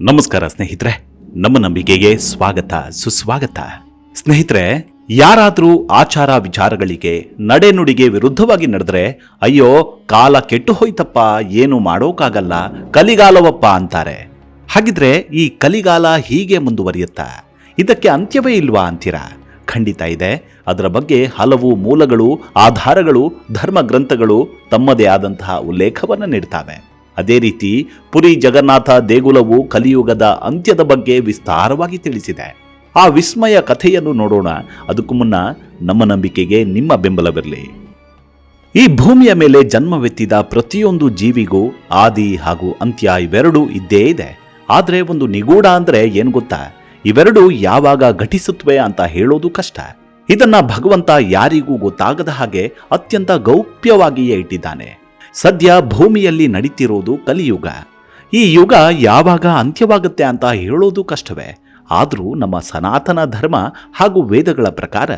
ನಮಸ್ಕಾರ ಸ್ನೇಹಿತರೆ, ನಮ್ಮ ನಂಬಿಕೆಗೆ ಸ್ವಾಗತ, ಸುಸ್ವಾಗತ. ಸ್ನೇಹಿತರೆ, ಯಾರಾದರೂ ಆಚಾರ ವಿಚಾರಗಳಿಗೆ ನಡೆನುಡಿಗೆ ವಿರುದ್ಧವಾಗಿ ನಡೆದ್ರೆ, ಅಯ್ಯೋ, ಕಾಲ ಕೆಟ್ಟು ಹೋಯ್ತಪ್ಪ, ಏನು ಮಾಡೋಕ್ಕಾಗಲ್ಲ ಕಲಿಗಾಲವಪ್ಪ ಅಂತಾರೆ. ಹಾಗಿದ್ರೆ ಈ ಕಲಿಗಾಲ ಹೀಗೆ ಮುಂದುವರಿಯುತ್ತಾ? ಇದಕ್ಕೆ ಅಂತ್ಯವೇ ಇಲ್ವಾ ಅಂತೀರಾ? ಖಂಡಿತ ಇದೆ. ಅದರ ಬಗ್ಗೆ ಹಲವು ಮೂಲಗಳು, ಆಧಾರಗಳು ಧರ್ಮ ಗ್ರಂಥಗಳು ತಮ್ಮದೇ ಆದಂತಹ ಉಲ್ಲೇಖವನ್ನು ನೀಡ್ತಾವೆ. ಅದೇ ರೀತಿ ಪುರಿ ಜಗನ್ನಾಥ ದೇಗುಲವು ಕಲಿಯುಗದ ಅಂತ್ಯದ ಬಗ್ಗೆ ವಿಸ್ತಾರವಾಗಿ ತಿಳಿಸಿದೆ. ಆ ವಿಸ್ಮಯ ಕಥೆಯನ್ನು ನೋಡೋಣ. ಅದಕ್ಕೂ ಮುನ್ನ ನಮ್ಮ ನಂಬಿಕೆಗೆ ನಿಮ್ಮ ಬೆಂಬಲವಿರಲಿ. ಈ ಭೂಮಿಯ ಮೇಲೆ ಜನ್ಮವೆತ್ತಿದ ಪ್ರತಿಯೊಂದು ಜೀವಿಗೂ ಆದಿ ಹಾಗೂ ಅಂತ್ಯ ಇವೆರಡೂ ಇದ್ದೇ ಇದೆ. ಆದರೆ ಒಂದು ನಿಗೂಢ ಅಂದ್ರೆ ಏನು ಗೊತ್ತಾ? ಇವೆರಡೂ ಯಾವಾಗ ಘಟಿಸುತ್ತವೆ ಅಂತ ಹೇಳೋದು ಕಷ್ಟ. ಇದನ್ನ ಭಗವಂತ ಯಾರಿಗೂ ಗೊತ್ತಾಗದ ಹಾಗೆ ಅತ್ಯಂತ ಗೌಪ್ಯವಾಗಿಯೇ ಇಟ್ಟಿದ್ದಾನೆ. ಸದ್ಯ ಭೂಮಿಯಲ್ಲಿ ನಡೀತಿರೋದು ಕಲಿಯುಗ. ಈ ಯುಗ ಯಾವಾಗ ಅಂತ್ಯವಾಗುತ್ತೆ ಅಂತ ಹೇಳೋದು ಕಷ್ಟವೇ. ಆದರೂ ನಮ್ಮ ಸನಾತನ ಧರ್ಮ ಹಾಗೂ ವೇದಗಳ ಪ್ರಕಾರ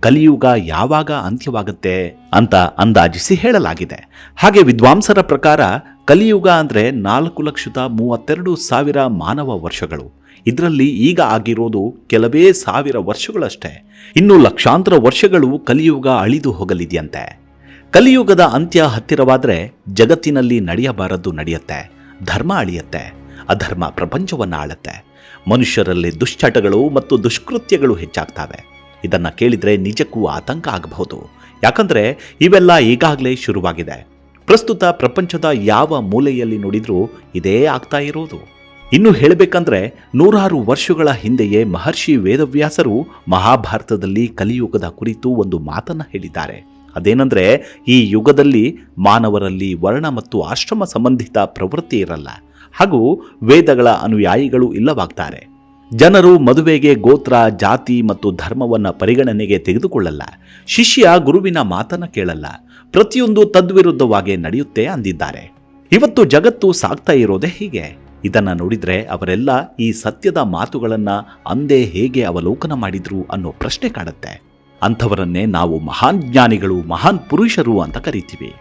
ಕಲಿಯುಗ ಯಾವಾಗ ಅಂತ್ಯವಾಗುತ್ತೆ ಅಂತ ಅಂದಾಜಿಸಿ ಹೇಳಲಾಗಿದೆ. ಹಾಗೆ ವಿದ್ವಾಂಸರ ಪ್ರಕಾರ ಕಲಿಯುಗ ಅಂದ್ರೆ ನಾಲ್ಕು ಲಕ್ಷದ ಮೂವತ್ತೆರಡು ಸಾವಿರ ಮಾನವ ವರ್ಷಗಳು. ಇದರಲ್ಲಿ ಈಗ ಆಗಿರೋದು ಕೆಲವೇ ಸಾವಿರ ವರ್ಷಗಳಷ್ಟೇ. ಇನ್ನು ಲಕ್ಷಾಂತರ ವರ್ಷಗಳು ಕಲಿಯುಗ ಅಳಿದು ಹೋಗಲಿದೆಯಂತೆ. ಕಲಿಯುಗದ ಅಂತ್ಯ ಹತ್ತಿರವಾದರೆ ಜಗತ್ತಿನಲ್ಲಿ ನಡೆಯಬಾರದ್ದು ನಡೆಯುತ್ತೆ, ಧರ್ಮ ಅಳಿಯತ್ತೆ, ಅಧರ್ಮ ಪ್ರಪಂಚವನ್ನು ಆಳತ್ತೆ. ಮನುಷ್ಯರಲ್ಲಿ ದುಶ್ಚಟಗಳು ಮತ್ತು ದುಷ್ಕೃತ್ಯಗಳು ಹೆಚ್ಚಾಗ್ತವೆ. ಇದನ್ನು ಕೇಳಿದ್ರೆ ನಿಜಕ್ಕೂ ಆತಂಕ ಆಗಬಹುದು. ಯಾಕಂದ್ರೆ ಇವೆಲ್ಲ ಈಗಾಗಲೇ ಶುರುವಾಗಿದೆ. ಪ್ರಸ್ತುತ ಪ್ರಪಂಚದ ಯಾವ ಮೂಲೆಯಲ್ಲಿ ನೋಡಿದರೂ ಇದೇ ಆಗ್ತಾ ಇರೋದು. ಇನ್ನು ಹೇಳಬೇಕಂದ್ರೆ ನೂರಾರು ವರ್ಷಗಳ ಹಿಂದೆಯೇ ಮಹರ್ಷಿ ವೇದವ್ಯಾಸರು ಮಹಾಭಾರತದಲ್ಲಿ ಕಲಿಯುಗದ ಕುರಿತು ಒಂದು ಮಾತನ್ನ ಹೇಳಿದ್ದಾರೆ. ಅದೇನೆಂದ್ರೆ ಈ ಯುಗದಲ್ಲಿ ಮಾನವರಲ್ಲಿ ವರ್ಣ ಮತ್ತು ಆಶ್ರಮ ಸಂಬಂಧಿತ ಪ್ರವೃತ್ತಿ ಇರಲ್ಲ. ಹಾಗೂ ವೇದಗಳ ಅನುಯಾಯಿಗಳು ಇಲ್ಲವಾಗ್ತಾರೆ. ಜನರು ಮದುವೆಗೆ ಗೋತ್ರ, ಜಾತಿ ಮತ್ತು ಧರ್ಮವನ್ನ ಪರಿಗಣನೆಗೆ ತೆಗೆದುಕೊಳ್ಳಲ್ಲ. ಶಿಷ್ಯ ಗುರುವಿನ ಮಾತನ್ನ ಕೇಳಲ್ಲ. ಪ್ರತಿಯೊಂದು ತದ್ವಿರುದ್ಧವಾಗಿ ನಡೆಯುತ್ತೆ ಅಂದಿದ್ದಾರೆ. ಇವತ್ತು ಜಗತ್ತು ಸಾಗ್ತಾ ಇರೋದೇ ಹೀಗೆ. ಇದನ್ನು ನೋಡಿದ್ರೆ ಅವರೆಲ್ಲ ಈ ಸತ್ಯದ ಮಾತುಗಳನ್ನ ಅಂದೇ ಹೇಗೆ ಅವಲೋಕನ ಮಾಡಿದ್ರು ಅನ್ನೋ ಪ್ರಶ್ನೆ ಕಾಡುತ್ತೆ. ಅಂಥವರನ್ನೇ ನಾವು ಮಹಾನ್ ಜ್ಞಾನಿಗಳು, ಮಹಾನ್ ಪುರುಷರು ಅಂತ ಕರಿತೀವಿ.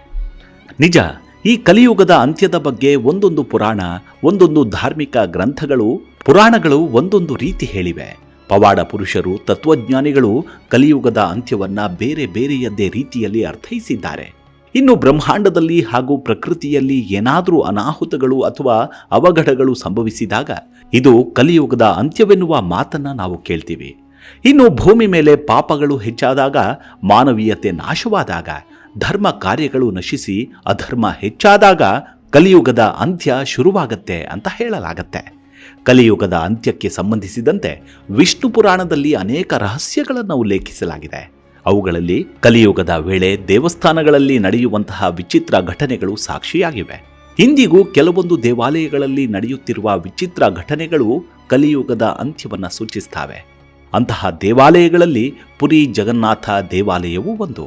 ನಿಜ, ಈ ಕಲಿಯುಗದ ಅಂತ್ಯದ ಬಗ್ಗೆ ಒಂದೊಂದು ಪುರಾಣ, ಒಂದೊಂದು ಧಾರ್ಮಿಕ ಗ್ರಂಥಗಳು, ಪುರಾಣಗಳು ಒಂದೊಂದು ರೀತಿ ಹೇಳಿವೆ. ಪವಾಡ ಪುರುಷರು, ತತ್ವಜ್ಞಾನಿಗಳು ಕಲಿಯುಗದ ಅಂತ್ಯವನ್ನ ಬೇರೆ ಬೇರೆಯದ್ದೇ ರೀತಿಯಲ್ಲಿ ಅರ್ಥೈಸಿದ್ದಾರೆ. ಇನ್ನು ಬ್ರಹ್ಮಾಂಡದಲ್ಲಿ ಹಾಗೂ ಪ್ರಕೃತಿಯಲ್ಲಿ ಏನಾದರೂ ಅನಾಹುತಗಳು ಅಥವಾ ಅವಘಡಗಳು ಸಂಭವಿಸಿದಾಗ, ಇದು ಕಲಿಯುಗದ ಅಂತ್ಯವೆನ್ನುವ ಮಾತನ್ನ ನಾವು ಕೇಳ್ತೀವಿ. ಇನ್ನು ಭೂಮಿ ಮೇಲೆ ಪಾಪಗಳು ಹೆಚ್ಚಾದಾಗ ಮಾನವೀಯತೆ ನಾಶವಾದಾಗ, ಧರ್ಮ ಕಾರ್ಯಗಳು ನಶಿಸಿ ಅಧರ್ಮ ಹೆಚ್ಚಾದಾಗ ಕಲಿಯುಗದ ಅಂತ್ಯ ಶುರುವಾಗತ್ತೆ ಅಂತ ಹೇಳಲಾಗತ್ತೆ. ಕಲಿಯುಗದ ಅಂತ್ಯಕ್ಕೆ ಸಂಬಂಧಿಸಿದಂತೆ ವಿಷ್ಣು ಪುರಾಣದಲ್ಲಿ ಅನೇಕ ರಹಸ್ಯಗಳನ್ನು ಉಲ್ಲೇಖಿಸಲಾಗಿದೆ. ಅವುಗಳಲ್ಲಿ ಕಲಿಯುಗದ ವೇಳೆ ದೇವಸ್ಥಾನಗಳಲ್ಲಿ ನಡೆಯುವಂತಹ ವಿಚಿತ್ರ ಘಟನೆಗಳು ಸಾಕ್ಷಿಯಾಗಿವೆ. ಇಂದಿಗೂ ಕೆಲವೊಂದು ದೇವಾಲಯಗಳಲ್ಲಿ ನಡೆಯುತ್ತಿರುವ ವಿಚಿತ್ರ ಘಟನೆಗಳು ಕಲಿಯುಗದ ಅಂತ್ಯವನ್ನು ಸೂಚಿಸ್ತವೆ. ಅಂತಹ ದೇವಾಲಯಗಳಲ್ಲಿ ಪುರಿ ಜಗನ್ನಾಥ ದೇವಾಲಯವೂ ಒಂದು.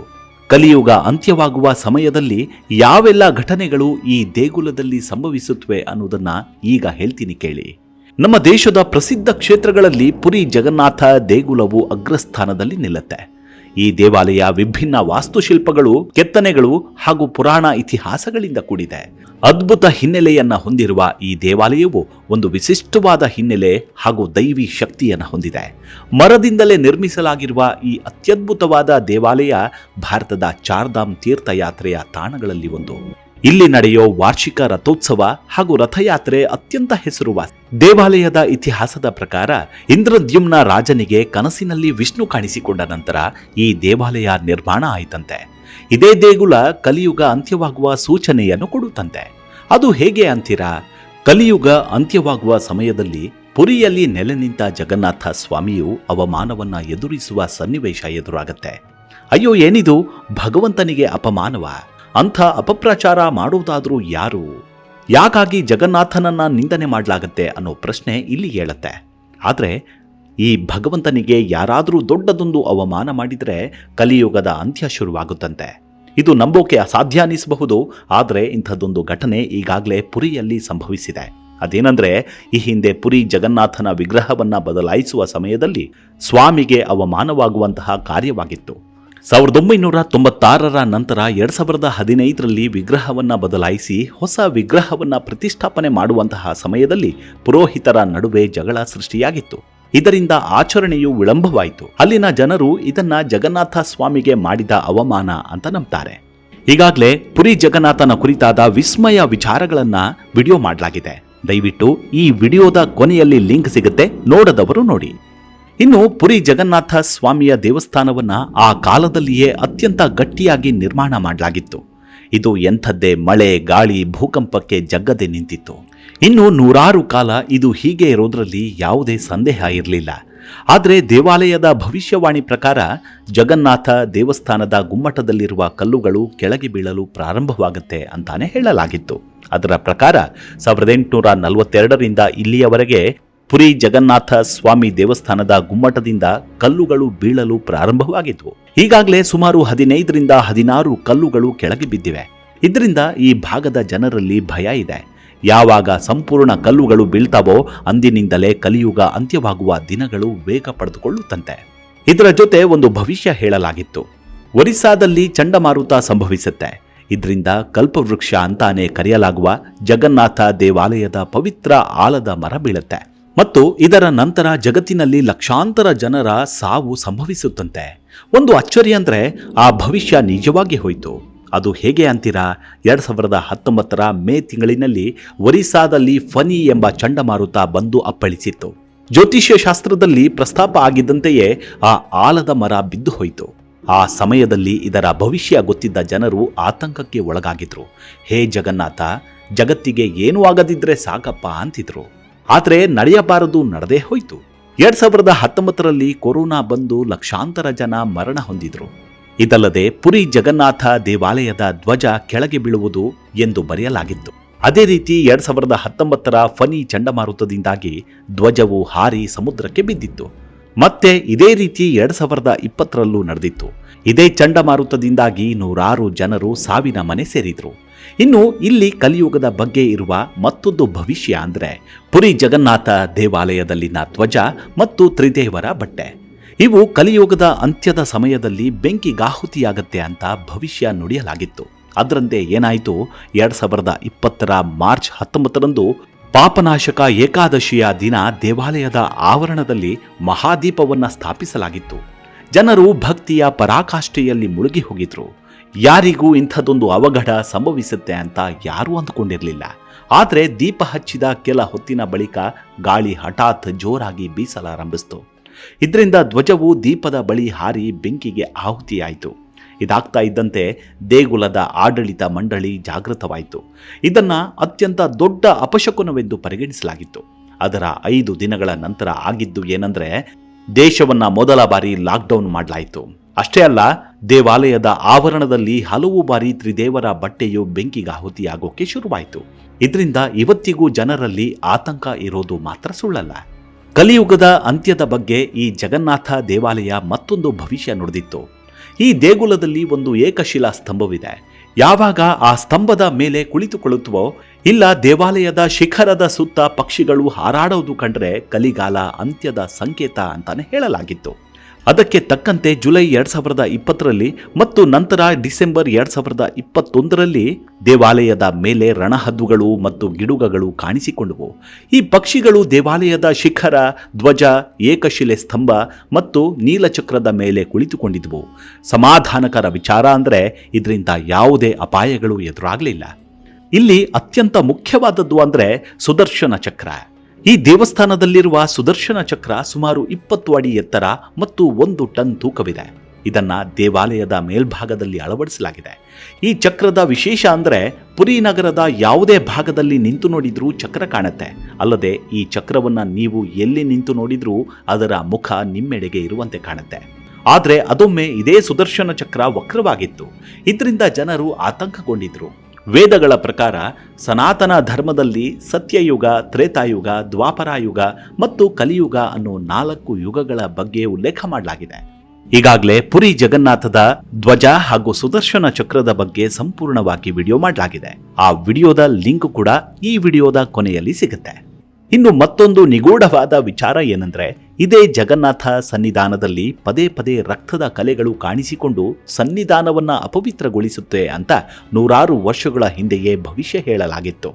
ಕಲಿಯುಗ ಅಂತ್ಯವಾಗುವ ಸಮಯದಲ್ಲಿ ಯಾವೆಲ್ಲ ಘಟನೆಗಳು ಈ ದೇಗುಲದಲ್ಲಿ ಸಂಭವಿಸುತ್ತವೆ ಅನ್ನೋದನ್ನ ಈಗ ಹೇಳ್ತೀನಿ ಕೇಳಿ. ನಮ್ಮ ದೇಶದ ಪ್ರಸಿದ್ಧ ಕ್ಷೇತ್ರಗಳಲ್ಲಿ ಪುರಿ ಜಗನ್ನಾಥ ದೇಗುಲವು ಅಗ್ರಸ್ಥಾನದಲ್ಲಿ ನಿಲ್ಲುತ್ತೆ. ಈ ದೇವಾಲಯ ವಿಭಿನ್ನ ವಾಸ್ತುಶಿಲ್ಪಗಳು, ಕೆತ್ತನೆಗಳು ಹಾಗೂ ಪುರಾಣ ಇತಿಹಾಸಗಳಿಂದ ಕೂಡಿದೆ. ಅದ್ಭುತ ಹಿನ್ನೆಲೆಯನ್ನ ಹೊಂದಿರುವ ಈ ದೇವಾಲಯವು ಒಂದು ವಿಶಿಷ್ಟವಾದ ಹಿನ್ನೆಲೆ ಹಾಗೂ ದೈವಿ ಶಕ್ತಿಯನ್ನು ಹೊಂದಿದೆ. ಮರದಿಂದಲೇ ನಿರ್ಮಿಸಲಾಗಿರುವ ಈ ಅತ್ಯದ್ಭುತವಾದ ದೇವಾಲಯ ಭಾರತದ ಚಾರ್ಧಾಮ್ ತೀರ್ಥಯಾತ್ರೆಯ ತಾಣಗಳಲ್ಲಿ ಒಂದು. ಇಲ್ಲಿ ನಡೆಯೋ ವಾರ್ಷಿಕ ರಥೋತ್ಸವ ಹಾಗೂ ರಥಯಾತ್ರೆ ಅತ್ಯಂತ ಹೆಸರುವಾಸಿ. ದೇವಾಲಯದ ಇತಿಹಾಸದ ಪ್ರಕಾರ ಇಂದ್ರದ್ಯುಮ್ನ ರಾಜನಿಗೆ ಕನಸಿನಲ್ಲಿ ವಿಷ್ಣು ಕಾಣಿಸಿಕೊಂಡ ನಂತರ ಈ ದೇವಾಲಯ ನಿರ್ಮಾಣ ಆಯಿತಂತೆ. ಇದೇ ದೇಗುಲ ಕಲಿಯುಗ ಅಂತ್ಯವಾಗುವ ಸೂಚನೆಯನ್ನು ಕೊಡುತ್ತಂತೆ. ಅದು ಹೇಗೆ ಅಂತೀರಾ? ಕಲಿಯುಗ ಅಂತ್ಯವಾಗುವ ಸಮಯದಲ್ಲಿ ಪುರಿಯಲ್ಲಿ ನೆಲೆ ನಿಂತ ಜಗನ್ನಾಥ ಸ್ವಾಮಿಯು ಅವಮಾನವನ್ನ ಎದುರಿಸುವ ಸನ್ನಿವೇಶ ಎದುರಾಗತ್ತೆ. ಅಯ್ಯೋ ಏನಿದು? ಭಗವಂತನಿಗೆ ಅಪಮಾನವ? ಅಂಥ ಅಪಪ್ರಚಾರ ಮಾಡುವುದಾದರೂ ಯಾರು? ಯಾಕಾಗಿ ಜಗನ್ನಾಥನನ್ನ ನಿಂದನೆ ಮಾಡಲಾಗತ್ತೆ ಅನ್ನೋ ಪ್ರಶ್ನೆ ಇಲ್ಲಿ ಹೇಳುತ್ತೆ. ಆದರೆ, ಈ ಭಗವಂತನಿಗೆ ಯಾರಾದರೂ ದೊಡ್ಡದೊಂದು ಅವಮಾನ ಮಾಡಿದರೆ ಕಲಿಯುಗದ ಅಂತ್ಯ ಶುರುವಾಗುತ್ತಂತೆ. ಇದು ನಂಬೋಕೆ ಅಸಾಧ್ಯ ಅನಿಸಬಹುದು, ಆದರೆ ಇಂಥದ್ದೊಂದು ಘಟನೆ ಈಗಾಗಲೇ ಪುರಿಯಲ್ಲಿ ಸಂಭವಿಸಿದೆ. ಅದೇನೆಂದರೆ, ಈ ಹಿಂದೆ ಪುರಿ ಜಗನ್ನಾಥನ ವಿಗ್ರಹವನ್ನ ಬದಲಾಯಿಸುವ ಸಮಯದಲ್ಲಿ ಸ್ವಾಮಿಗೆ ಅವಮಾನವಾಗುವಂತಹ ಕಾರ್ಯವಾಗಿತ್ತು. ಸಾವಿರದ ಒಂಬೈನೂರ ತೊಂಬತ್ತಾರರ ನಂತರ ಎರಡು ಸಾವಿರದ ಹದಿನೈದರಲ್ಲಿ ವಿಗ್ರಹವನ್ನ ಬದಲಾಯಿಸಿ ಹೊಸ ವಿಗ್ರಹವನ್ನ ಪ್ರತಿಷ್ಠಾಪನೆ ಮಾಡುವಂತಹ ಸಮಯದಲ್ಲಿ ಪುರೋಹಿತರ ನಡುವೆ ಜಗಳ ಸೃಷ್ಟಿಯಾಗಿತ್ತು. ಇದರಿಂದ ಆಚರಣೆಯು ವಿಳಂಬವಾಯಿತು. ಅಲ್ಲಿನ ಜನರು ಇದನ್ನ ಜಗನ್ನಾಥ ಸ್ವಾಮಿಗೆ ಮಾಡಿದ ಅವಮಾನ ಅಂತ ನಂಬ್ತಾರೆ. ಈಗಾಗಲೇ ಪುರಿ ಜಗನ್ನಾಥನ ಕುರಿತಾದ ವಿಸ್ಮಯ ವಿಚಾರಗಳನ್ನ ವಿಡಿಯೋ ಮಾಡಲಾಗಿದೆ. ದಯವಿಟ್ಟು ಈ ವಿಡಿಯೋದ ಕೊನೆಯಲ್ಲಿ ಲಿಂಕ್ ಸಿಗುತ್ತೆ, ನೋಡದವರು ನೋಡಿ. ಇನ್ನು ಪುರಿ ಜಗನ್ನಾಥ ಸ್ವಾಮಿಯ ದೇವಸ್ಥಾನವನ್ನ ಆ ಕಾಲದಲ್ಲಿಯೇ ಅತ್ಯಂತ ಗಟ್ಟಿಯಾಗಿ ನಿರ್ಮಾಣ ಮಾಡಲಾಗಿತ್ತು. ಇದು ಎಂಥದ್ದೇ ಮಳೆ, ಗಾಳಿ, ಭೂಕಂಪಕ್ಕೆ ಜಗ್ಗದೆ ನಿಂತಿತ್ತು. ಇನ್ನು ನೂರಾರು ಕಾಲ ಇದು ಹೀಗೆ ಇರೋದರಲ್ಲಿ ಯಾವುದೇ ಸಂದೇಹ ಇರಲಿಲ್ಲ. ಆದರೆ ದೇವಾಲಯದ ಭವಿಷ್ಯವಾಣಿ ಪ್ರಕಾರ ಜಗನ್ನಾಥ ದೇವಸ್ಥಾನದ ಗುಮ್ಮಟದಲ್ಲಿರುವ ಕಲ್ಲುಗಳು ಕೆಳಗೆ ಬೀಳಲು ಪ್ರಾರಂಭವಾಗುತ್ತೆ ಅಂತಾನೆ ಹೇಳಲಾಗಿತ್ತು. ಅದರ ಪ್ರಕಾರ ಸಾವಿರದ ಎಂಟುನೂರ ನಲವತ್ತೆರಡರಿಂದ ಇಲ್ಲಿಯವರೆಗೆ ಪುರಿ ಜಗನ್ನಾಥ ಸ್ವಾಮಿ ದೇವಸ್ಥಾನದ ಗುಮ್ಮಟದಿಂದ ಕಲ್ಲುಗಳು ಬೀಳಲು ಪ್ರಾರಂಭವಾಗಿದ್ವು. ಈಗಾಗಲೇ ಸುಮಾರು ಹದಿನೈದರಿಂದ ಹದಿನಾರು ಕಲ್ಲುಗಳು ಕೆಳಗೆ ಬಿದ್ದಿವೆ. ಇದರಿಂದ ಈ ಭಾಗದ ಜನರಲ್ಲಿ ಭಯ ಇದೆ. ಯಾವಾಗ ಸಂಪೂರ್ಣ ಕಲ್ಲುಗಳು ಬೀಳ್ತಾವೋ ಅಂದಿನಿಂದಲೇ ಕಲಿಯುಗ ಅಂತ್ಯವಾಗುವ ದಿನಗಳು ವೇಗ ಪಡೆದುಕೊಳ್ಳುತ್ತಂತೆ. ಇದರ ಜೊತೆ ಒಂದು ಭವಿಷ್ಯ ಹೇಳಲಾಗಿತ್ತು. ಒರಿಸ್ಸಾದಲ್ಲಿ ಚಂಡಮಾರುತ ಸಂಭವಿಸುತ್ತೆ. ಇದರಿಂದ ಕಲ್ಪವೃಕ್ಷ ಅಂತಾನೆ ಕರೆಯಲಾಗುವ ಜಗನ್ನಾಥ ದೇವಾಲಯದ ಪವಿತ್ರ ಆಲದ ಮರ ಬೀಳುತ್ತೆ. ಮತ್ತು ಇದರ ನಂತರ ಜಗತ್ತಿನಲ್ಲಿ ಲಕ್ಷಾಂತರ ಜನರ ಸಾವು ಸಂಭವಿಸುತ್ತಂತೆ. ಒಂದು ಅಚ್ಚರಿ ಅಂದರೆ ಆ ಭವಿಷ್ಯ ನಿಜವಾಗಿ ಹೋಯಿತು. ಅದು ಹೇಗೆ ಅಂತೀರಾ? ಎರಡು ಸಾವಿರದ ಹತ್ತೊಂಬತ್ತರ ಮೇ ತಿಂಗಳಿನಲ್ಲಿ ಒರಿಸ್ಸಾದಲ್ಲಿ ಫನಿ ಎಂಬ ಚಂಡಮಾರುತ ಬಂದು ಅಪ್ಪಳಿಸಿತ್ತು. ಜ್ಯೋತಿಷ್ಯ ಶಾಸ್ತ್ರದಲ್ಲಿ ಪ್ರಸ್ತಾಪ ಆಗಿದ್ದಂತೆಯೇ ಆ ಆಲದ ಮರ ಬಿದ್ದು ಹೋಯಿತು. ಆ ಸಮಯದಲ್ಲಿ ಇದರ ಭವಿಷ್ಯ ಗೊತ್ತಿದ್ದ ಜನರು ಆತಂಕಕ್ಕೆ ಒಳಗಾಗಿದ್ರು. ಹೇ ಜಗನ್ನಾಥ, ಜಗತ್ತಿಗೆ ಏನೂ ಆಗದಿದ್ರೆ ಸಾಕಪ್ಪ ಅಂತಿದ್ರು. ಆದರೆ ನಡೆಯಬಾರದು ನಡೆದೇ ಹೋಯಿತು. ಎರಡ್ ಸಾವಿರದ ಹತ್ತೊಂಬತ್ತರಲ್ಲಿ ಕೊರೋನಾ ಬಂದು ಲಕ್ಷಾಂತರ ಜನ ಮರಣ ಹೊಂದಿದ್ರು. ಇದಲ್ಲದೆ ಪುರಿ ಜಗನ್ನಾಥ ದೇವಾಲಯದ ಧ್ವಜ ಕೆಳಗೆ ಬೀಳುವುದು ಎಂದು ಬರೆಯಲಾಗಿತ್ತು. ಅದೇ ರೀತಿ ಎರಡ್ ಸಾವಿರದ ಹತ್ತೊಂಬತ್ತರ ಫನಿ ಚಂಡಮಾರುತದಿಂದಾಗಿ ಧ್ವಜವು ಹಾರಿ ಸಮುದ್ರಕ್ಕೆ ಬಿದ್ದಿತ್ತು. ಮತ್ತೆ ಇದೇ ರೀತಿ ಎರಡ್ ಸಾವಿರದ ಇಪ್ಪತ್ತರಲ್ಲೂ ನಡೆದಿತ್ತು. ಇದೇ ಚಂಡಮಾರುತದಿಂದಾಗಿ ನೂರಾರು ಜನರು ಸಾವಿನ ಮನೆ ಸೇರಿದ್ರು. ಇನ್ನು ಇಲ್ಲಿ ಕಲಿಯುಗದ ಬಗ್ಗೆ ಇರುವ ಮತ್ತೊಂದು ಭವಿಷ್ಯ ಅಂದ್ರೆ ಪುರಿ ಜಗನ್ನಾಥ ದೇವಾಲಯದಲ್ಲಿನ ಧ್ವಜ ಮತ್ತು ತ್ರಿದೇವರ ಬಟ್ಟೆ. ಇವು ಕಲಿಯುಗದ ಅಂತ್ಯದ ಸಮಯದಲ್ಲಿ ಬೆಂಕಿಗಾಹುತಿಯಾಗತ್ತೆ ಅಂತ ಭವಿಷ್ಯ ನುಡಿಯಲಾಗಿತ್ತು. ಅದರಂತೆ ಏನಾಯಿತು? ಎರಡ್ ಸಾವಿರದ ಇಪ್ಪತ್ತರ ಮಾರ್ಚ್ ಹತ್ತೊಂಬತ್ತರಂದು ಪಾಪನಾಶಕ ಏಕಾದಶಿಯ ದಿನ ದೇವಾಲಯದ ಆವರಣದಲ್ಲಿ ಮಹಾದೀಪವನ್ನು ಸ್ಥಾಪಿಸಲಾಗಿತ್ತು. ಜನರು ಭಕ್ತಿಯ ಪರಾಕಾಷ್ಠೆಯಲ್ಲಿ ಮುಳುಗಿ ಹೋಗಿದ್ರು. ಯಾರಿಗೂ ಇಂಥದ್ದೊಂದು ಅವಘಡ ಸಂಭವಿಸುತ್ತೆ ಅಂತ ಯಾರೂ ಅಂದುಕೊಂಡಿರಲಿಲ್ಲ. ಆದರೆ ದೀಪ ಹಚ್ಚಿದ ಕೆಲ ಹೊತ್ತಿನ ಬಳಿಕ ಗಾಳಿ ಹಠಾತ್ ಜೋರಾಗಿ ಬೀಸಲಾರಂಭಿಸಿತು. ಇದರಿಂದ ಧ್ವಜವು ದೀಪದ ಬಳಿ ಹಾರಿ ಬೆಂಕಿಗೆ ಆಹುತಿಯಾಯಿತು. ಇದಾಗ್ತಾ ಇದ್ದಂತೆ ದೇಗುಲದ ಆಡಳಿತ ಮಂಡಳಿ ಜಾಗೃತವಾಯಿತು. ಇದನ್ನು ಅತ್ಯಂತ ದೊಡ್ಡ ಅಪಶಕುನವೆಂದು ಪರಿಗಣಿಸಲಾಗಿತ್ತು. ಅದರ ಐದು ದಿನಗಳ ನಂತರ ಆಗಿದ್ದು ಏನಂದರೆ, ದೇಶವನ್ನು ಮೊದಲ ಬಾರಿ ಲಾಕ್ಡೌನ್ ಮಾಡಲಾಯಿತು. ಅಷ್ಟೇ ಅಲ್ಲ, ದೇವಾಲಯದ ಆವರಣದಲ್ಲಿ ಹಲವು ಬಾರಿ ತ್ರಿದೇವರ ಬಟ್ಟೆಯು ಬೆಂಕಿಗಾಹುತಿಯಾಗೋಕೆ ಶುರುವಾಯಿತು. ಇದರಿಂದ ಇವತ್ತಿಗೂ ಜನರಲ್ಲಿ ಆತಂಕ ಇರೋದು ಮಾತ್ರ ಸುಳ್ಳಲ್ಲ. ಕಲಿಯುಗದ ಅಂತ್ಯದ ಬಗ್ಗೆ ಈ ಜಗನ್ನಾಥ ದೇವಾಲಯ ಮತ್ತೊಂದು ಭವಿಷ್ಯ ನುಡಿದಿತ್ತು. ಈ ದೇಗುಲದಲ್ಲಿ ಒಂದು ಏಕಶಿಲಾ ಸ್ತಂಭವಿದೆ. ಯಾವಾಗ ಆ ಸ್ತಂಭದ ಮೇಲೆ ಕುಳಿತುಕೊಳ್ಳುತ್ತವೋ, ಇಲ್ಲ ದೇವಾಲಯದ ಶಿಖರದ ಸುತ್ತ ಪಕ್ಷಿಗಳು ಹಾರಾಡೋದು ಕಂಡ್ರೆ ಕಲಿಗಾಲ ಅಂತ್ಯದ ಸಂಕೇತ ಅಂತಾನೆ ಹೇಳಲಾಗಿತ್ತು. ಅದಕ್ಕೆ ತಕ್ಕಂತೆ ಜುಲೈ ಎರಡು ಸಾವಿರದ ಇಪ್ಪತ್ತರಲ್ಲಿ ಮತ್ತು ನಂತರ ಡಿಸೆಂಬರ್ ಎರಡು ಸಾವಿರದ ಇಪ್ಪತ್ತೊಂದರಲ್ಲಿ ದೇವಾಲಯದ ಮೇಲೆ ರಣಹದ್ದುಗಳು ಮತ್ತು ಗಿಡುಗಗಳು ಕಾಣಿಸಿಕೊಂಡವು. ಈ ಪಕ್ಷಿಗಳು ದೇವಾಲಯದ ಶಿಖರ, ಧ್ವಜ, ಏಕಶಿಲೆ ಸ್ತಂಭ ಮತ್ತು ನೀಲಚಕ್ರದ ಮೇಲೆ ಕುಳಿತುಕೊಂಡಿದ್ವು. ಸಮಾಧಾನಕರ ವಿಚಾರ ಅಂದರೆ ಇದರಿಂದ ಯಾವುದೇ ಅಪಾಯಗಳು ಎದುರಾಗಲಿಲ್ಲ. ಇಲ್ಲಿ ಅತ್ಯಂತ ಮುಖ್ಯವಾದದ್ದು ಅಂದರೆ ಸುದರ್ಶನ ಚಕ್ರ. ಈ ದೇವಸ್ಥಾನದಲ್ಲಿರುವ ಸುದರ್ಶನ ಚಕ್ರ ಸುಮಾರು ಇಪ್ಪತ್ತು ಅಡಿ ಎತ್ತರ ಮತ್ತು ಒಂದು ಟನ್ ತೂಕವಿದೆ. ಇದನ್ನ ದೇವಾಲಯದ ಮೇಲ್ಭಾಗದಲ್ಲಿ ಅಳವಡಿಸಲಾಗಿದೆ. ಈ ಚಕ್ರದ ವಿಶೇಷ ಅಂದರೆ ಪುರಿ ನಗರದ ಯಾವುದೇ ಭಾಗದಲ್ಲಿ ನಿಂತು ನೋಡಿದ್ರೂ ಚಕ್ರ ಕಾಣುತ್ತೆ. ಅಲ್ಲದೆ ಈ ಚಕ್ರವನ್ನು ನೀವು ಎಲ್ಲಿ ನಿಂತು ನೋಡಿದ್ರೂ ಅದರ ಮುಖ ನಿಮ್ಮೆಡೆಗೆ ಇರುವಂತೆ ಕಾಣುತ್ತೆ. ಆದರೆ ಅದೊಮ್ಮೆ ಇದೇ ಸುದರ್ಶನ ಚಕ್ರ ವಕ್ರವಾಗಿತ್ತು. ಇದರಿಂದ ಜನರು ಆತಂಕಗೊಂಡಿದ್ರು. ವೇದಗಳ ಪ್ರಕಾರ ಸನಾತನ ಧರ್ಮದಲ್ಲಿ ಸತ್ಯಯುಗ, ತ್ರೇತಾಯುಗ, ದ್ವಾಪರಾಯುಗ ಮತ್ತು ಕಲಿಯುಗ ಅನ್ನೋ ನಾಲ್ಕು ಯುಗಗಳ ಬಗ್ಗೆ ಉಲ್ಲೇಖ ಮಾಡಲಾಗಿದೆ. ಈಗಾಗಲೇ ಪುರಿ ಜಗನ್ನಾಥದ ಧ್ವಜ ಹಾಗೂ ಸುದರ್ಶನ ಚಕ್ರದ ಬಗ್ಗೆ ಸಂಪೂರ್ಣವಾಗಿ ವಿಡಿಯೋ ಮಾಡಲಾಗಿದೆ. ಆ ವಿಡಿಯೋದ ಲಿಂಕ್ ಕೂಡ ಈ ವಿಡಿಯೋದ ಕೊನೆಯಲ್ಲಿ ಸಿಗುತ್ತೆ. ಇನ್ನು ಮತ್ತೊಂದು ನಿಗೂಢವಾದ ವಿಚಾರ ಏನಂದ್ರೆ ಇದೇ ಜಗನ್ನಾಥ ಸನ್ನಿಧಾನದಲ್ಲಿ ಪದೇ ಪದೇ ರಕ್ತದ ಕಲೆಗಳು ಕಾಣಿಸಿಕೊಂಡು ಸನ್ನಿಧಾನವನ್ನ ಅಪವಿತ್ರಗೊಳಿಸುತ್ತೆ ಅಂತ ನೂರಾರು ವರ್ಷಗಳ ಹಿಂದೆಯೇ ಭವಿಷ್ಯ ಹೇಳಲಾಗಿತ್ತು.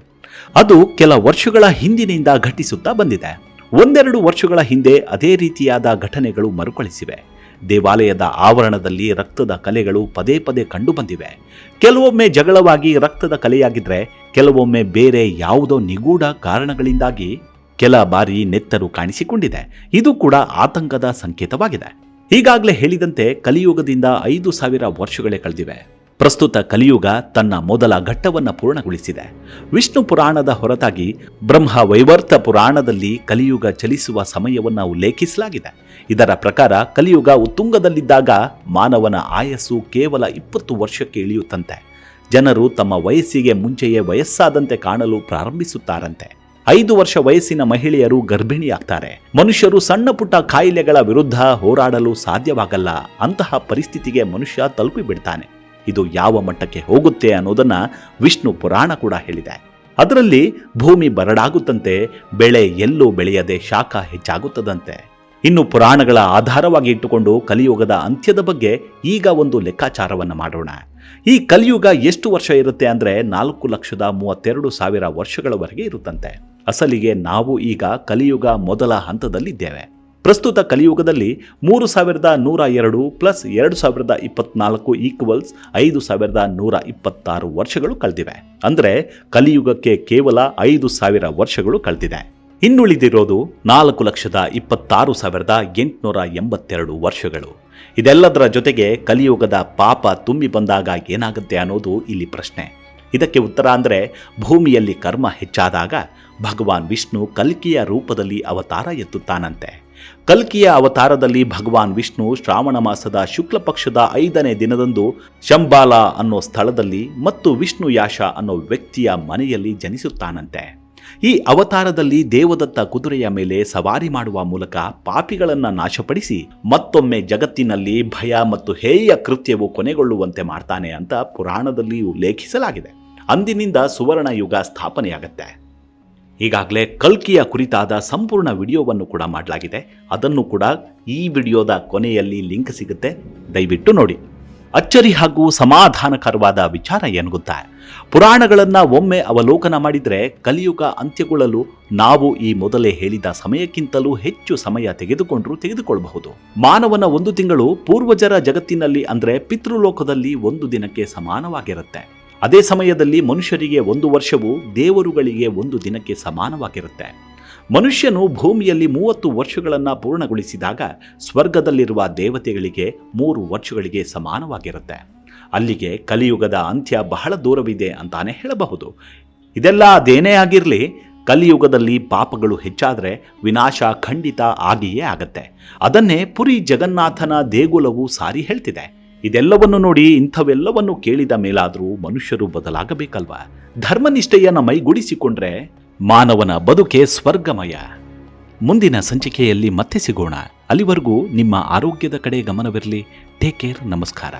ಅದು ಕೆಲ ವರ್ಷಗಳ ಹಿಂದಿನಿಂದ ಘಟಿಸುತ್ತಾ ಬಂದಿದೆ. ಒಂದೆರಡು ವರ್ಷಗಳ ಹಿಂದೆ ಅದೇ ರೀತಿಯಾದ ಘಟನೆಗಳು ಮರುಕಳಿಸಿವೆ. ದೇವಾಲಯದ ಆವರಣದಲ್ಲಿ ರಕ್ತದ ಕಲೆಗಳು ಪದೇ ಪದೇ ಕಂಡುಬಂದಿವೆ. ಕೆಲವೊಮ್ಮೆ ಜಗಳವಾಗಿ ರಕ್ತದ ಕಲೆಯಾಗಿದ್ರೆ, ಕೆಲವೊಮ್ಮೆ ಬೇರೆ ಯಾವುದೋ ನಿಗೂಢ ಕಾರಣಗಳಿಂದಾಗಿ ಕೆಲ ಬಾರಿ ನೆತ್ತರು ಕಾಣಿಸಿಕೊಂಡಿದೆ. ಇದು ಕೂಡ ಆತಂಕದ ಸಂಕೇತವಾಗಿದೆ. ಈಗಾಗಲೇ ಹೇಳಿದಂತೆ ಕಲಿಯುಗದಿಂದ ಐದು ಸಾವಿರ ವರ್ಷಗಳೇ ಕಳೆದಿವೆ. ಪ್ರಸ್ತುತ ಕಲಿಯುಗ ತನ್ನ ಮೊದಲ ಘಟ್ಟವನ್ನು ಪೂರ್ಣಗೊಳಿಸಿದೆ. ವಿಷ್ಣು ಪುರಾಣದ ಹೊರತಾಗಿ ಬ್ರಹ್ಮ ವೈವರ್ತ ಪುರಾಣದಲ್ಲಿ ಕಲಿಯುಗ ಚಲಿಸುವ ಸಮಯವನ್ನು ಉಲ್ಲೇಖಿಸಲಾಗಿದೆ. ಇದರ ಪ್ರಕಾರ ಕಲಿಯುಗ ಉತ್ತುಂಗದಲ್ಲಿದ್ದಾಗ ಮಾನವನ ಆಯಸ್ಸು ಕೇವಲ ಇಪ್ಪತ್ತು ವರ್ಷಕ್ಕೆ ಇಳಿಯುತ್ತಂತೆ. ಜನರು ತಮ್ಮ ವಯಸ್ಸಿಗೆ ಮುಂಚೆಯೇ ವಯಸ್ಸಾದಂತೆ ಕಾಣಲು ಪ್ರಾರಂಭಿಸುತ್ತಾರಂತೆ. ಐದು ವರ್ಷ ವಯಸ್ಸಿನ ಮಹಿಳೆಯರು ಗರ್ಭಿಣಿಯಾಗ್ತಾರೆ. ಮನುಷ್ಯರು ಸಣ್ಣ ಪುಟ್ಟ ಕಾಯಿಲೆಗಳ ವಿರುದ್ಧ ಹೋರಾಡಲು ಸಾಧ್ಯವಾಗಲ್ಲ. ಅಂತಹ ಪರಿಸ್ಥಿತಿಗೆ ಮನುಷ್ಯ ತಲುಪಿಬಿಡ್ತಾನೆ. ಇದು ಯಾವ ಮಟ್ಟಕ್ಕೆ ಹೋಗುತ್ತೆ ಅನ್ನೋದನ್ನ ವಿಷ್ಣು ಪುರಾಣ ಕೂಡ ಹೇಳಿದೆ. ಅದರಲ್ಲಿ ಭೂಮಿ ಬರಡಾಗುತ್ತಂತೆ, ಬೆಳೆ ಎಲ್ಲೂ ಬೆಳೆಯದೆ ಶಾಖ ಹೆಚ್ಚಾಗುತ್ತದಂತೆ. ಇನ್ನು ಪುರಾಣಗಳ ಆಧಾರವಾಗಿ ಇಟ್ಟುಕೊಂಡು ಕಲಿಯುಗದ ಅಂತ್ಯದ ಬಗ್ಗೆ ಈಗ ಒಂದು ಲೆಕ್ಕಾಚಾರವನ್ನು ಮಾಡೋಣ. ಈ ಕಲಿಯುಗ ಎಷ್ಟು ವರ್ಷ ಇರುತ್ತೆ ಅಂದರೆ ನಾಲ್ಕು ಲಕ್ಷದ ಮೂವತ್ತೆರಡು ಸಾವಿರ ವರ್ಷಗಳವರೆಗೆ ಇರುತ್ತಂತೆ. ಅಸಲಿಗೆ ನಾವು ಈಗ ಕಲಿಯುಗ ಮೊದಲ ಹಂತದಲ್ಲಿದ್ದೇವೆ. ಪ್ರಸ್ತುತ ಕಲಿಯುಗದಲ್ಲಿ ಮೂರು ಸಾವಿರದ ನೂರ ಎರಡು ಪ್ಲಸ್ ಎರಡು ಸಾವಿರದ ಇಪ್ಪತ್ನಾಲ್ಕು ಈಕ್ವಲ್ಸ್ ಐದು ಸಾವಿರದ ನೂರ ಇಪ್ಪತ್ತಾರು ವರ್ಷಗಳು ಕಳೆದಿವೆ. ಅಂದರೆ ಕಲಿಯುಗಕ್ಕೆ ಕೇವಲ ಐದು ಸಾವಿರ ವರ್ಷಗಳು ಕಳೆದಿದೆ. ಇನ್ನುಳಿದಿರೋದು ನಾಲ್ಕು ಲಕ್ಷದ ಇಪ್ಪತ್ತಾರು ಸಾವಿರದ ಎಂಟುನೂರ ಎಂಬತ್ತೆರಡು ವರ್ಷಗಳು. ಇದೆಲ್ಲದರ ಜೊತೆಗೆ ಕಲಿಯುಗದ ಪಾಪ ತುಂಬಿ ಬಂದಾಗ ಏನಾಗುತ್ತೆ ಅನ್ನೋದು ಇಲ್ಲಿ ಪ್ರಶ್ನೆ. ಇದಕ್ಕೆ ಉತ್ತರ ಅಂದರೆ ಭೂಮಿಯಲ್ಲಿ ಕರ್ಮ ಹೆಚ್ಚಾದಾಗ ಭಗವಾನ್ ವಿಷ್ಣು ಕಲ್ಕಿಯ ರೂಪದಲ್ಲಿ ಅವತಾರ ಎತ್ತುತ್ತಾನಂತೆ. ಕಲ್ಕಿಯ ಅವತಾರದಲ್ಲಿ ಭಗವಾನ್ ವಿಷ್ಣು ಶ್ರಾವಣ ಮಾಸದ ಶುಕ್ಲ ಪಕ್ಷದ ಐದನೇ ದಿನದಂದು ಶಂಬಾಲ ಅನ್ನೋ ಸ್ಥಳದಲ್ಲಿ ಮತ್ತು ವಿಷ್ಣು ಯಾಶ ಅನ್ನೋ ವ್ಯಕ್ತಿಯ ಮನೆಯಲ್ಲಿ ಜನಿಸುತ್ತಾನಂತೆ. ಈ ಅವತಾರದಲ್ಲಿ ದೇವದತ್ತ ಕುದುರೆಯ ಮೇಲೆ ಸವಾರಿ ಮಾಡುವ ಮೂಲಕ ಪಾಪಿಗಳನ್ನು ನಾಶಪಡಿಸಿ ಮತ್ತೊಮ್ಮೆ ಜಗತ್ತಿನಲ್ಲಿ ಭಯ ಮತ್ತು ಹೇಯ ಕೃತ್ಯವು ಕೊನೆಗೊಳ್ಳುವಂತೆ ಮಾಡ್ತಾನೆ ಅಂತ ಪುರಾಣದಲ್ಲಿ ಉಲ್ಲೇಖಿಸಲಾಗಿದೆ ಅಂದಿನಿಂದ ಸುವರ್ಣ ಯುಗ ಸ್ಥಾಪನೆಯಾಗತ್ತೆ. ಈಗಾಗಲೇ ಕಲ್ಕಿಯ ಕುರಿತಾದ ಸಂಪೂರ್ಣ ವಿಡಿಯೋವನ್ನು ಕೂಡ ಮಾಡಲಾಗಿದೆ. ಅದನ್ನು ಕೂಡ ಈ ವಿಡಿಯೋದ ಕೊನೆಯಲ್ಲಿ ಲಿಂಕ್ ಸಿಗುತ್ತೆ. ದಯವಿಟ್ಟು ನೋಡಿ. ಅಚ್ಚರಿ ಹಾಗೂ ಸಮಾಧಾನಕರವಾದ ವಿಚಾರ ಏನು ಗೊತ್ತಾ? ಪುರಾಣಗಳನ್ನು ಒಮ್ಮೆ ಅವಲೋಕನ ಮಾಡಿದರೆ ಕಲಿಯುಗ ಅಂತ್ಯಗೊಳ್ಳಲು ನಾವು ಈ ಮೊದಲೇ ಹೇಳಿದ ಸಮಯಕ್ಕಿಂತಲೂ ಹೆಚ್ಚು ಸಮಯ ತೆಗೆದುಕೊಂಡರೂ ತೆಗೆದುಕೊಳ್ಳಬಹುದು ಮಾನವನ ಒಂದು ತಿಂಗಳು ಪೂರ್ವಜರ ಜಗತ್ತಿನಲ್ಲಿ ಅಂದರೆ ಪಿತೃಲೋಕದಲ್ಲಿ ಒಂದು ದಿನಕ್ಕೆ ಸಮಾನವಾಗಿರುತ್ತೆ. ಅದೇ ಸಮಯದಲ್ಲಿ ಮನುಷ್ಯರಿಗೆ ಒಂದು ವರ್ಷವು ದೇವರುಗಳಿಗೆ ಒಂದು ದಿನಕ್ಕೆ ಸಮಾನವಾಗಿರುತ್ತೆ. ಮನುಷ್ಯನು ಭೂಮಿಯಲ್ಲಿ ಮೂವತ್ತು ವರ್ಷಗಳನ್ನು ಪೂರ್ಣಗೊಳಿಸಿದಾಗ ಸ್ವರ್ಗದಲ್ಲಿರುವ ದೇವತೆಗಳಿಗೆ ಮೂರು ವರ್ಷಗಳಿಗೆ ಸಮಾನವಾಗಿರುತ್ತೆ. ಅಲ್ಲಿಗೆ ಕಲಿಯುಗದ ಅಂತ್ಯ ಬಹಳ ದೂರವಿದೆ ಅಂತಾನೆ ಹೇಳಬಹುದು. ಇದೆಲ್ಲ ಅದೇನೇ ಆಗಿರಲಿ, ಕಲಿಯುಗದಲ್ಲಿ ಪಾಪಗಳು ಹೆಚ್ಚಾದರೆ ವಿನಾಶ ಖಂಡಿತ ಆಗಿಯೇ ಆಗತ್ತೆ. ಅದನ್ನೇ ಪುರಿ ಜಗನ್ನಾಥನ ದೇಗುಲವು ಸಾರಿ ಹೇಳ್ತಿದೆ. ಇದೆಲ್ಲವನ್ನು ನೋಡಿ ಇಂಥವೆಲ್ಲವನ್ನು ಕೇಳಿದ ಮೇಲಾದರೂ ಮನುಷ್ಯರು ಬದಲಾಗಬೇಕಲ್ವಾ? ಧರ್ಮನಿಷ್ಠೆಯನ್ನು ಮೈಗೂಡಿಸಿಕೊಂಡ್ರೆ ಮಾನವನ ಬದುಕೆ ಸ್ವರ್ಗಮಯ. ಮುಂದಿನ ಸಂಚಿಕೆಯಲ್ಲಿ ಮತ್ತೆ ಸಿಗೋಣ. ಅಲ್ಲಿವರೆಗೂ ನಿಮ್ಮ ಆರೋಗ್ಯದ ಕಡೆ ಗಮನವಿರಲಿ. ಟೇಕ್ ಕೇರ್ ನಮಸ್ಕಾರ.